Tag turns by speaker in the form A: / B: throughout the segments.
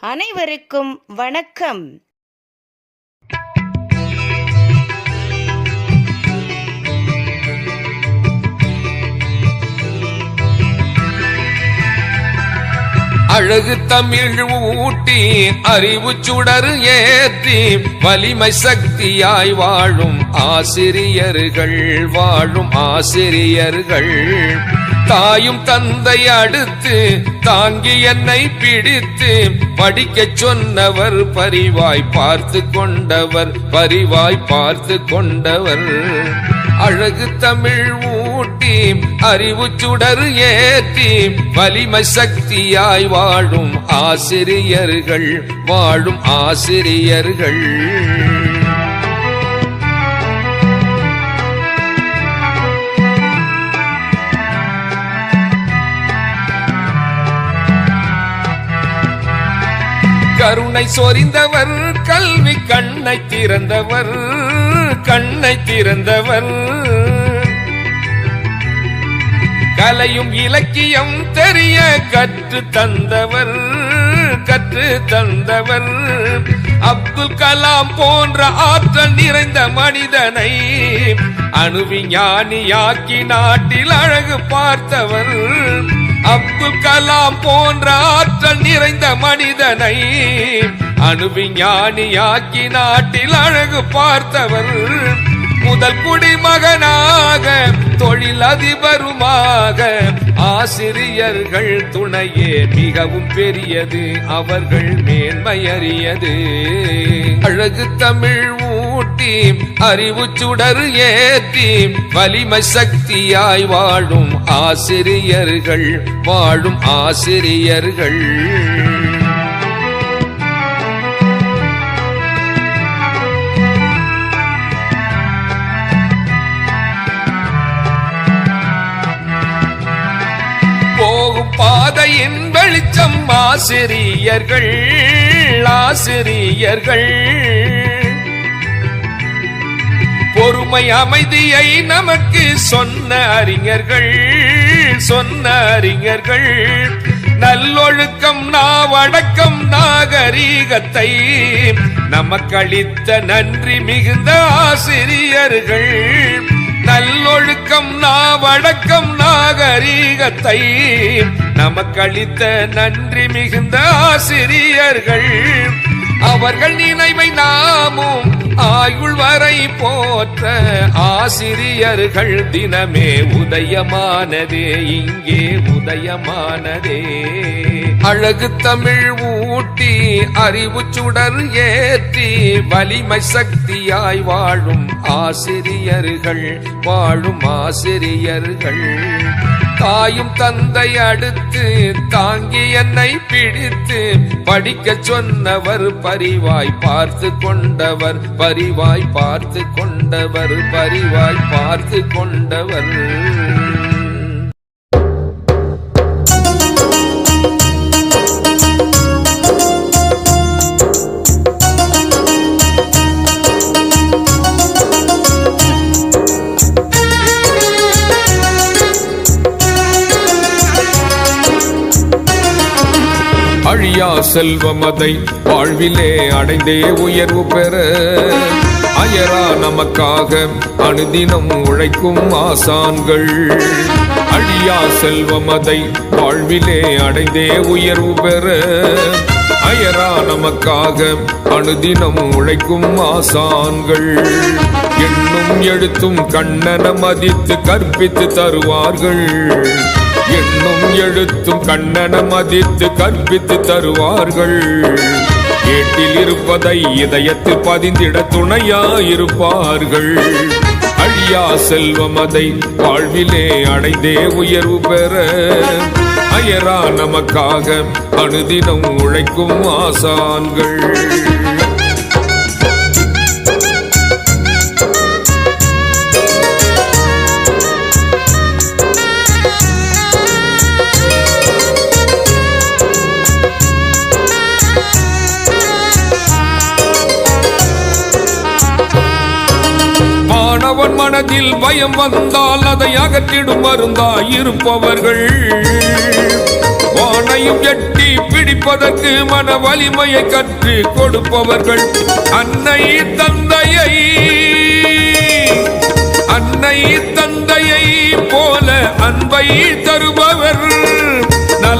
A: அனைவருக்கும் வணக்கம்.
B: அழகு தமிழ் ஊட்டி அறிவு சுடர் ஏற்றி வலிமை சக்தியாய் வாழும் ஆசிரியர்கள் வாழும் ஆசிரியர்கள். தாயும் தந்தை அடுத்து தாங்கி என்னை பிடித்து படிக்கச் சொன்னவர் பரிவாய் பார்த்து கொண்டவர் பரிவாய் பார்த்து கொண்டவர். அழகு தமிழ் ஊட்டி அறிவு சுடர் ஏற்றி வலிமை சக்தியாய் வாழும் ஆசிரியர்கள் வாழும் ஆசிரியர்கள். கருணை சொரிந்தவர் கல்வி கண்ணை திறந்தவர் கண்ணை திறந்தவர். கலையும் இலக்கியம் தெரிய கற்று தந்தவர் கற்று தந்தவர். அப்துல் கலாம் போன்ற ஆற்றல் நிறைந்த மனிதனை அணுவிஞானியாக்கி நாட்டில் அழகு பார்த்தவர். அப்துல் கலாம் போன்ற ஆற்றல் நிறைந்த மனிதனை அணுவிஞானியாக்கி நாட்டில் அழகு பார்த்தவர். முதல் குடிமகனாக தொழிலதிபருமாக ஆசிரியர்கள் துணையே மிகவும் பெரியது அவர்கள் மேன்மையறியது அழகு தமிழ் ஊட்டி அறிவு சுடர் ஏற்றி வலிமை சக்தியாய் வாழும் ஆசிரியர்கள் வாழும் ஆசிரியர்கள். பாதையின் வெளிச்சம் ஆசிரியர்கள் ஆசிரியர்கள். பொறுமை அமைதியை நமக்கு சொன்ன அறிஞர்கள் சொன்ன அறிஞர்கள். நல்லொழுக்கம் நாவடக்கம் நாகரீகத்தை நமக்களித்த நன்றி மிகுந்த ஆசிரியர்கள். நல்லொழுக்கம் நாவடக்கம் நாகரீகத்தை நமக்களித்த நன்றி மிகுந்த ஆசிரியர்கள். அவர்கள் நினைவை நாமும் ஆயுள் வரை போற்ற ஆசிரியர்கள் தினமே உதயமானதே இங்கே உதயமானதே. அழகு தமிழ் ஊட்டி அறிவு சுடர் ஏற்றி வலிமை சக்தியாய் வாழும் ஆசிரியர்கள் வாழும் ஆசிரியர்கள். தாயும் தந்தை அடுத்து தாங்கி என்னை பிடித்து படிக்க சொன்னவர் பரிவாய் பார்த்து கொண்டவர் பரிவாய் பார்த்து கொண்டவர் பரிவாய் பார்த்து கொண்டவர். செல்வம் செல்வமதை வாழ்விலே அடைந்தே உயர்வு பெற. அயரா நமக்காக அனுதினம் உழைக்கும் ஆசான்கள். அழியா செல்வமதை வாழ்விலே அடைந்தே உயர்வு பெற. அயரா நமக்காக அனுதினம் உழைக்கும் ஆசான்கள். எண்ணும் எழுத்தும் கண்ணன மதித்து கற்பித்து தருவார்கள். எண்ணும் எழுத்தும் கண்ணன மதித்து கற்பித்து தருவார்கள். ஏட்டில் இருப்பதை இதயத்தில் பதிந்திட துணையாயிருப்பார்கள். அழியா செல்வம் அதை வாழ்விலே அடைந்தே உயர்வு பெற. அயரா நமக்காக அனுதினம் உழைக்கும் ஆசான்கள். மனதில் பயம் வந்தால் அதை அகற்றிடும் மருந்தா இருப்பவர்கள். வானையும் எட்டி பிடிப்பதற்கு மன வலிமையை கற்று கொடுப்பவர்கள். அன்னை தந்தையை அன்னை தந்தையை போல அன்பை தருபவர்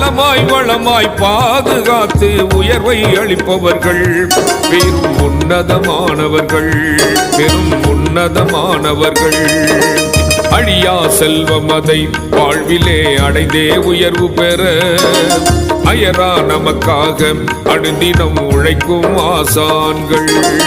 B: நலமாய் வளமாய் பாதுகாத்து உயர்வை அளிப்பவர்கள். பெரும் உன்னதமானவர்கள் பெரும் உன்னதமானவர்கள். அழியா செல்வம் அதை வாழ்விலே அடைந்தே உயர்வு பெற. அயரா நமக்காக அடுதினம் உழைக்கும் ஆசான்கள்.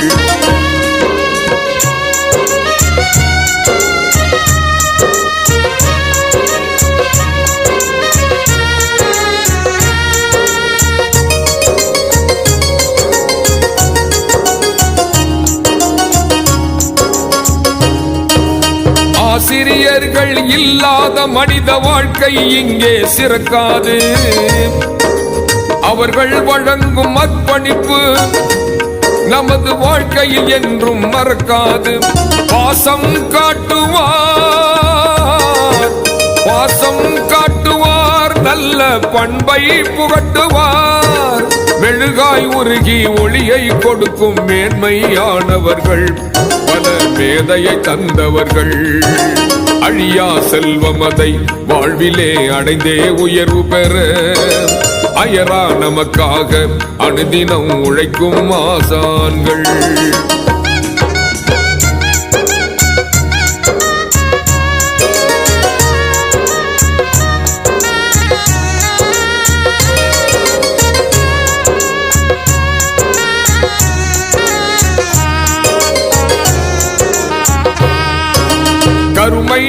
B: ஆசிரியர்கள் இல்லாத மனித வாழ்க்கை இங்கே சிறக்காது. அவர்கள் வழங்கும் அர்ப்பணிப்பு நமது வாழ்க்கையில் என்றும் மறக்காது. பாசம் காட்டுவார் பாசம் காட்டுவார் நல்ல பண்பை புகட்டுவார் மெழுகாய் உருகி ஒளியை கொடுக்கும் மேன்மையானவர்கள் பல மேதையை தந்தவர்கள். அழியா செல்வம் அதை வாழ்விலே அடைந்தே உயர்வு பெற. அயரா நமக்காக அனுதினம் உழைக்கும் ஆசான்கள்.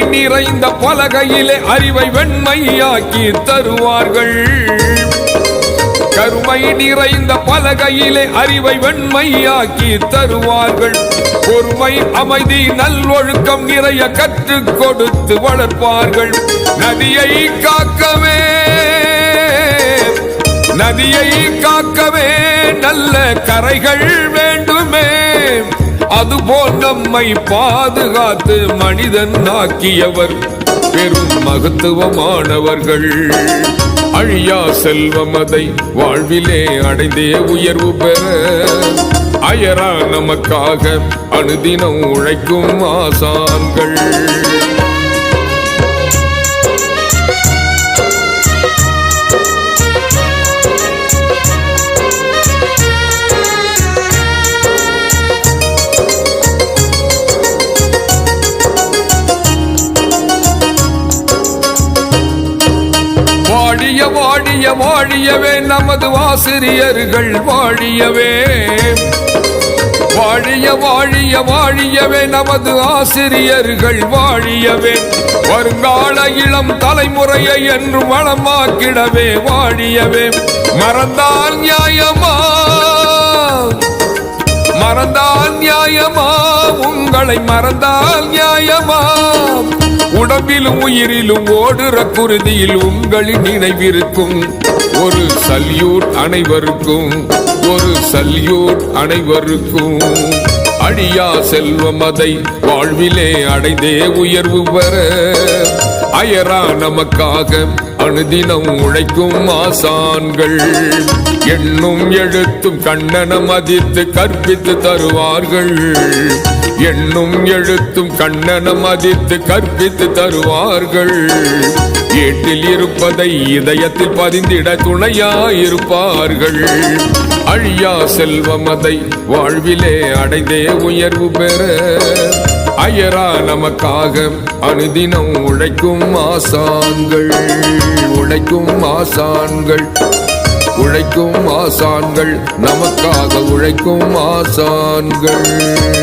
B: நிறைந்த பலகையிலே அறிவை வெண்மையாக்கி தருவார்கள். கருமை நிறைந்த பலகையிலே அறிவை வெண்மையாக்கி தருவார்கள். பொறுமை அமைதி நல்லொழுக்கம் நிறைய கற்றுக் கொடுத்து வளர்ப்பார்கள். நதியை காக்கவே நதியை காக்கவே நல்ல கரைகள் வேண்டுமே. அதுபோல் நம்மை பாதுகாத்து மனிதன் ஆக்கியவர். பெரும் மகத்துவமானவர்கள். அழியா செல்வம் அதை வாழ்விலே அடைந்தே உயர்வு பெற. அயரா நமக்காக அனுதினம் உழைக்கும் ஆசான்கள். வாழியவே நமது ஆசிரியர்கள் வாழியவே. வாழிய வாழிய வாழியவே நமது ஆசிரியர்கள் வாழியவே. வருங்கால இளம் தலைமுறையை என்று வளமாக்கிடவே வாழியவே. மறந்தால் நியாயமா? மறந்தால் நியாயமா? உங்களை மறந்தால் நியாயமா? உடம்பிலும் உயிரிலும் ஓடுற குருதியில் உங்களின் நினைவிருக்கும். ஒரு சல்யூட் அனைவருக்கும் ஒரு சல்யூட் அனைவருக்கும். அழியா செல்வம் அதை வாழ்விலே அடைந்தே உயர்வு பெற. அயரா நமக்காக அனுதினம் உழைக்கும் ஆசான்கள். எண்ணும் எழுத்தும் கண்ணனம் அதித்து கற்பித்து தருவார்கள். எண்ணும் எழுத்தும் கண்ணனம் அதித்து கற்பித்து தருவார்கள். வீட்டில் இருப்பதை இதயத்தில் பதிந்திட துணையாயிருப்பார்கள். அழியா செல்வம் அதை வாழ்விலே அடைந்தே உயர்வு பெற. அயரா நமக்காக அனுதினம் உழைக்கும் ஆசான்கள் உழைக்கும் ஆசான்கள் உழைக்கும் ஆசான்கள் நமக்காக உழைக்கும் ஆசான்கள்.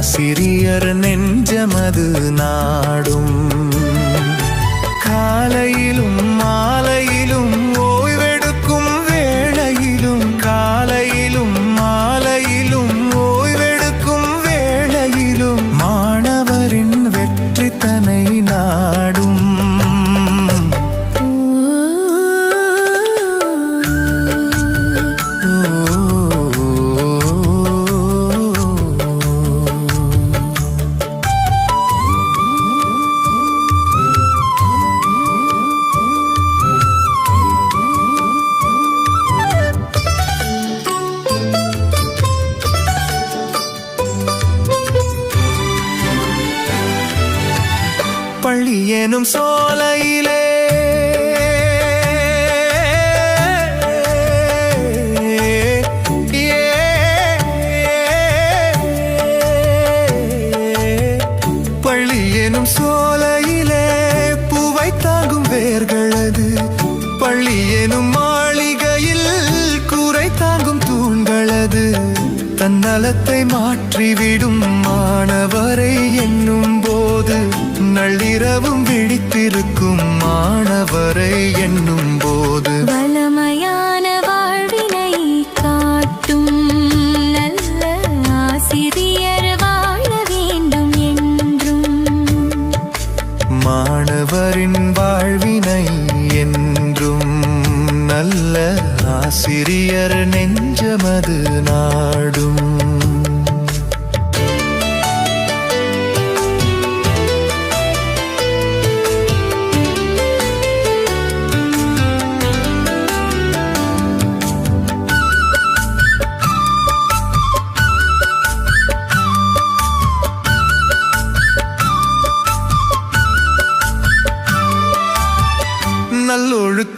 C: ஆசிரியர் நெஞ்சமது நாடும். காலையிலும் மா பள்ளி எனும் சோலையிலே. பள்ளி எனும் சோலையிலே பூவை தாங்கும் வேர்களது பள்ளி எனும் மாளிகையில் கூரை தாங்கும் தூண்களது தன்னலத்தை மாற்றிவிடும் இரவும் விழித்திருக்கும் மாணவரை என்னும்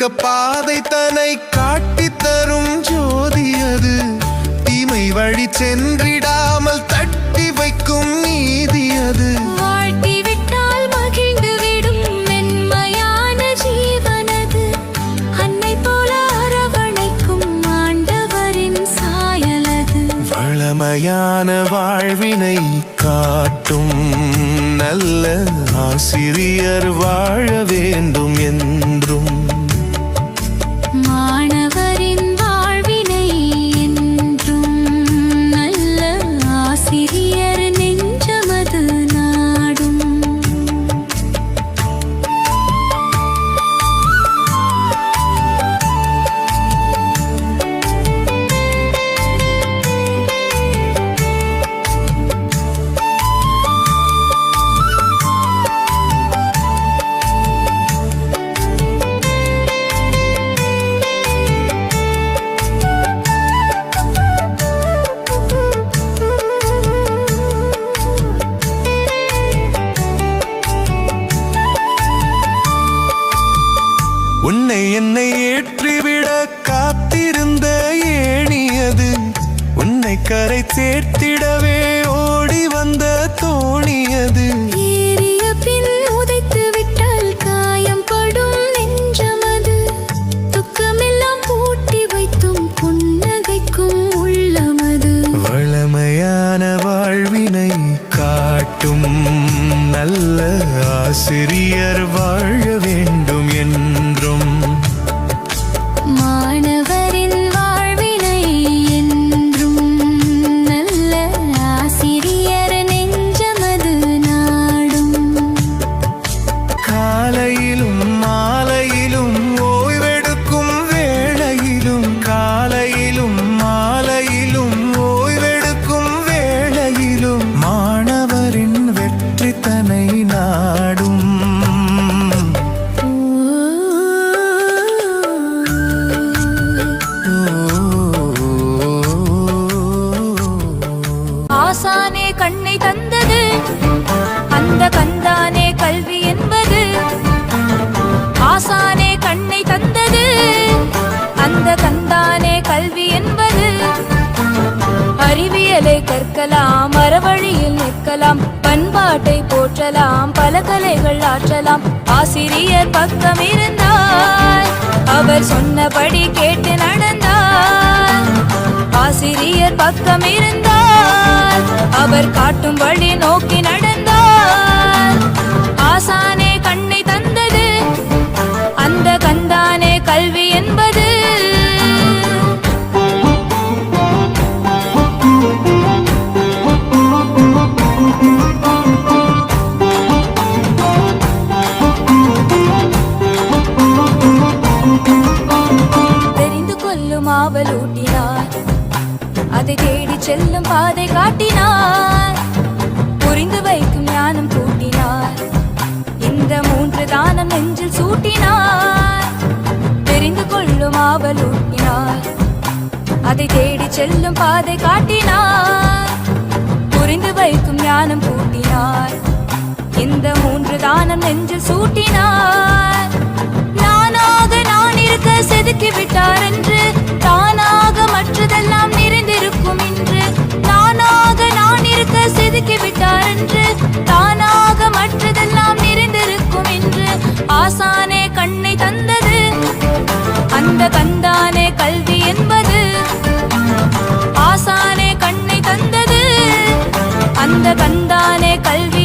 C: நல்லொழுக்க பாதை தன்னை காட்டித் தரும் ஜோதி அது. தீமை வழி சென்றிடாமல் தட்டி வைக்கும் நீதி அது. வளமையான வாழ்வினை காட்டும் நல்ல ஆசிரியர் வாழ வேண்டும் என்றும் சேர்த்திடவே ஓடி வந்த தோணியது
D: ஏறிய பின் உதைத்து விட்டால் காயம் படும் நெஞ்சமது துக்கமெல்லாம் பூட்டி வைத்தும் புன்னகைக்கும் உள்ளமது
C: வளமையான வாழ்வினை காட்டும் நல்ல ஆசிரியர் வாழ வேண்டும் என்றும்
D: பல ஆற்றலாம். ஆசிரியர் பக்கம் இருந்தால் அவர் சொன்னபடி கேட்டு நடந்தால். ஆசிரியர் பக்கம் இருந்தால் அவர் காட்டும் வழி நோக்கி நட செல்லும் பாதை காட்டினார். புரிந்து வைக்கும் ஞானம் கூட்டினார் இந்த மூன்று தானம் நெஞ்சில் சூட்டினார். தெரிந்து கொள்ளும் ஆவல் ஊட்டினார். அதை தேடி செல்லும் பாதை காட்டினார். புரிந்து வைக்கும் ஞானம் கூட்டினார் இந்த மூன்று தானம் நெஞ்சில் சூட்டினார். நானாக நான் இருக்க செதுக்கி விட்டார் என்று மற்றதெல்லாம் நிறைந்திருக்கும் என்று தானாக நான் இருக்க செதுக்கி விட்டார் என்று. தானாக மற்றதெல்லாம் நிறைந்திருக்கும் என்று ஆசானே கண்ணை தந்தது. அந்த தந்தானே கல்வி என்பது. ஆசானே கண்ணை தந்தது. அந்த கந்தானே கல்வி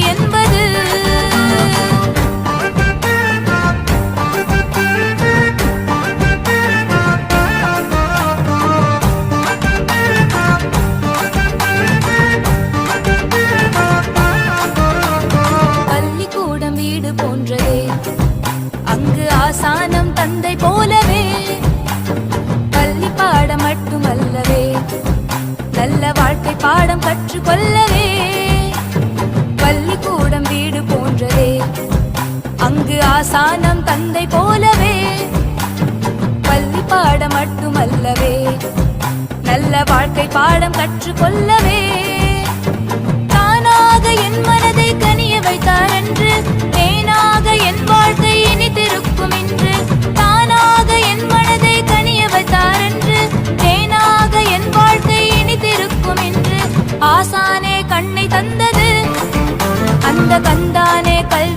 D: பாடம் கற்றுக்கொள்ளவே பள்ளிக்கூடம் வீடு போன்றதே. அங்கு ஆசானம் தந்தை போலவே பள்ளி பாடம் மட்டுமல்லவே. நல்ல வாழ்க்கை பாடம் கற்றுக்கொள்ளவே. தானாக என் மனதை கனிய வைத்தார் என்று தந்தது. அந்த கந்தானே கல்வி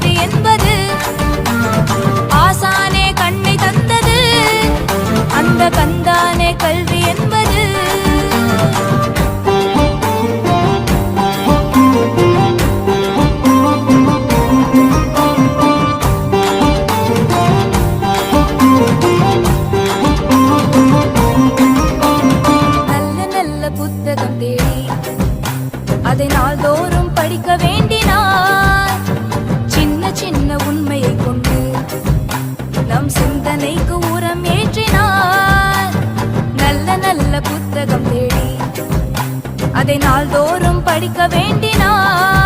D: இதை நாள்தோறும் படிக்க வேண்டினார்.